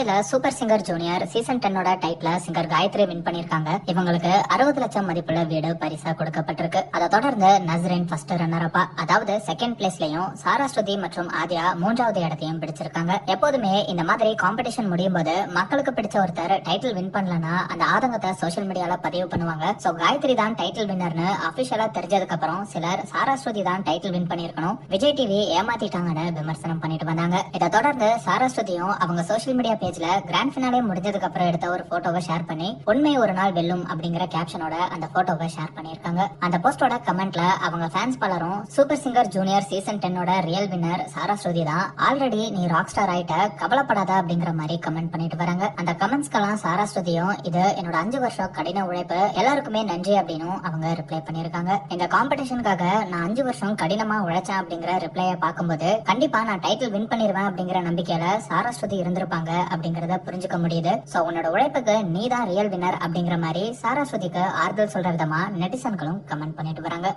இதுல super singer junior season டென்னோட டைட்டில சிங்கர் காயத்ரி வின் பண்ணிருக்காங்க இவங்களுக்கு அறுபது லட்சம் மதிப்புள்ள வீடு பரிசா கொடுக்கப்பட்டிருக்கு. அதை தொடர்ந்து நஸ்ரின் ஃபர்ஸ்ட் ரன்னர் அப்பா அதாவது செகண்ட் பிளேஸ்லயும் சாராஸ்வதி மற்றும் ஆதியா மூன்றாவது இடத்தையும் பிடிச்சிருக்காங்க. எப்போதுமே இந்த மாதிரி காம்படிஷன் முடியும் போது மக்களுக்கு பிடிச்ச ஒருத்தர் டைட்டில் வின் பண்ணலனா அந்த ஆதங்கத்தை சோஷியல் மீடியால பதிவு பண்ணுவாங்க. சோ காயத்ரி தான் டைட்டில் வின்னர்னு அபிஷியலா தெரிஞ்சதுக்கு அப்புறம் சிலர் சாராஸ்வதி தான் டைட்டில் வின் பண்ணிருக்கணும் விஜய் டிவி ஏமாத்திட்டாங்கன்னு விமர்சனம் பண்ணிட்டு வந்தாங்க. இதை தொடர்ந்து சாரஸ்வதியும் அவங்க சோஷியல் மீடியா பேஜ்ல கிராண்ட் ஃபினாலே முடிஞ்சதுக்கு அப்புறம் எடுத்த ஒரு போட்டோவை ஷேர் பண்ணி உண்மை ஒரு நாள் வெல்லும் அப்படிங்கிற கேப்ஷனோட அந்த போட்டோவை ஷேர் பண்ணியிருக்காங்க. அந்த போஸ்டோட கமெண்ட்ல அவங்க ஃபேன்ஸ் பலரும் சூப்பர் சிங்கர் ஜூனியர் சீசன் டென்னோட ரியல் வின்னர் சாரஸ்வதி தான் ஆல்ரெடி நீ ராக் ஸ்டார் ஆயிட்ட கவலைப்படாத அப்படிங்கிற மாதிரி கமெண்ட் பண்ணிட்டு வராங்க. அந்த கமெண்ட்ஸ்க்கெல்லாம் சாரஸ்வதியும் இது என்னோட அஞ்சு வருஷம் கடின உழைப்பு எல்லாருக்குமே நன்றி அப்படின்னு அவங்க ரிப்ளை பண்ணியிருக்காங்க. இந்த காம்படிஷனுக்காக நான் அஞ்சு வருஷம் கடினமா உழைச்சேன் அப்படிங்கிற ரிப்ளையை பார்க்கும்போது கண்டிப்பா நான் டைட்டில் வின் பண்ணிருவேன் அப்படிங்கிற நம்பிக்கையில சாரஸ்வதி இருந்திருப்பாங்க அப்படிங்கறத புரிஞ்சுக்க முடியுது. சோ உன்னோட உழைப்புக்கு நீ தான் ரியல் வின்னர் அப்படிங்கிற மாதிரி சாரஸ்வதிக்கு ஆறுதல் சொல்ற விதமா நெட்டிசன்களும் கமெண்ட் பண்ணிட்டு வராங்க.